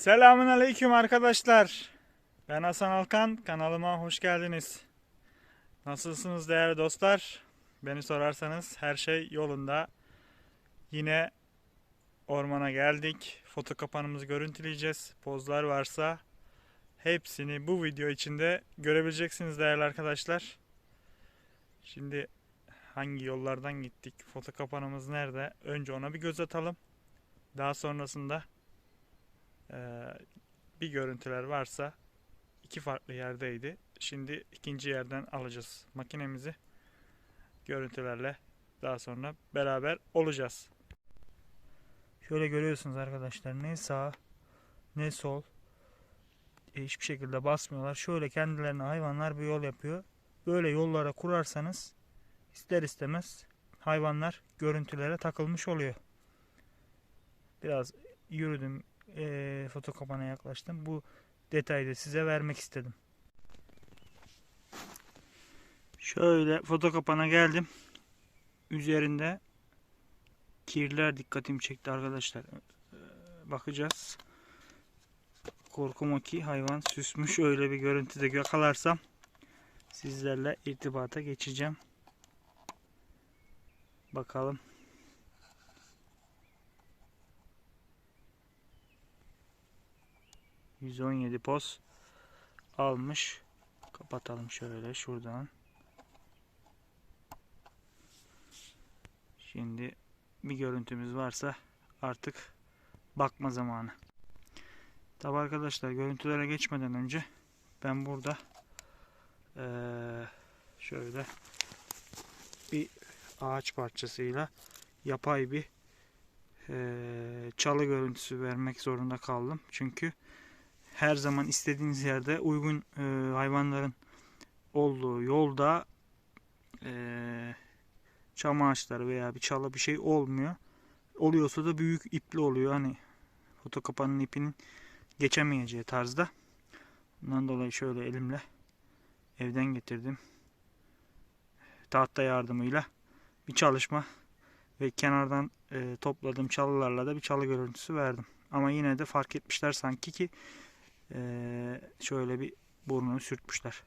Selamun Aleyküm arkadaşlar. Ben Hasan Alkan. Kanalıma hoş geldiniz. Nasılsınız değerli dostlar? Beni sorarsanız her şey yolunda. Yine ormana geldik. Foto kapanımızı görüntüleyeceğiz. Pozlar varsa hepsini bu video içinde görebileceksiniz değerli arkadaşlar. Şimdi hangi yollardan gittik? Foto kapanımız nerede? Önce ona bir göz atalım. Daha sonrasında ee, bir görüntüler varsa iki farklı yerdeydi. Şimdi ikinci yerden alacağız makinemizi. Görüntülerle daha sonra beraber olacağız. Şöyle görüyorsunuz arkadaşlar ne sağ ne sol e, hiçbir şekilde basmıyorlar. Şöyle kendilerine hayvanlar bir yol yapıyor. Böyle yollara kurarsanız ister istemez hayvanlar görüntülere takılmış oluyor. Biraz yürüdüm e, foto kapana yaklaştım. Bu detayı da size vermek istedim. Şöyle foto kapana geldim. Üzerinde kirler dikkatimi çekti arkadaşlar. Bakacağız. Korkum o ki hayvan süsmüş. Öyle bir görüntüde yakalarsam sizlerle irtibata geçeceğim. Bakalım. ...117 poz almış. Kapatalım şöyle şuradan. Şimdi bir görüntümüz varsa artık bakma zamanı. Tabi arkadaşlar görüntülere geçmeden önce ben burada şöyle bir ağaç parçasıyla yapay bir çalı görüntüsü vermek zorunda kaldım. Çünkü her zaman istediğiniz yerde uygun eee, hayvanların olduğu yolda eee çam ağaçları veya bir çalı bir şey olmuyor. Oluyorsa da büyük ipli oluyor. Hani foto kapanın ipinin geçemeyeceği tarzda. Bundan dolayı şöyle elimle evden getirdim. Tahta yardımıyla bir çalışma ve kenardan e, topladığım çalılarla da bir çalı görüntüsü verdim. Ama yine de fark etmişler sanki ki e, şöyle bir burnunu sürtmüşler.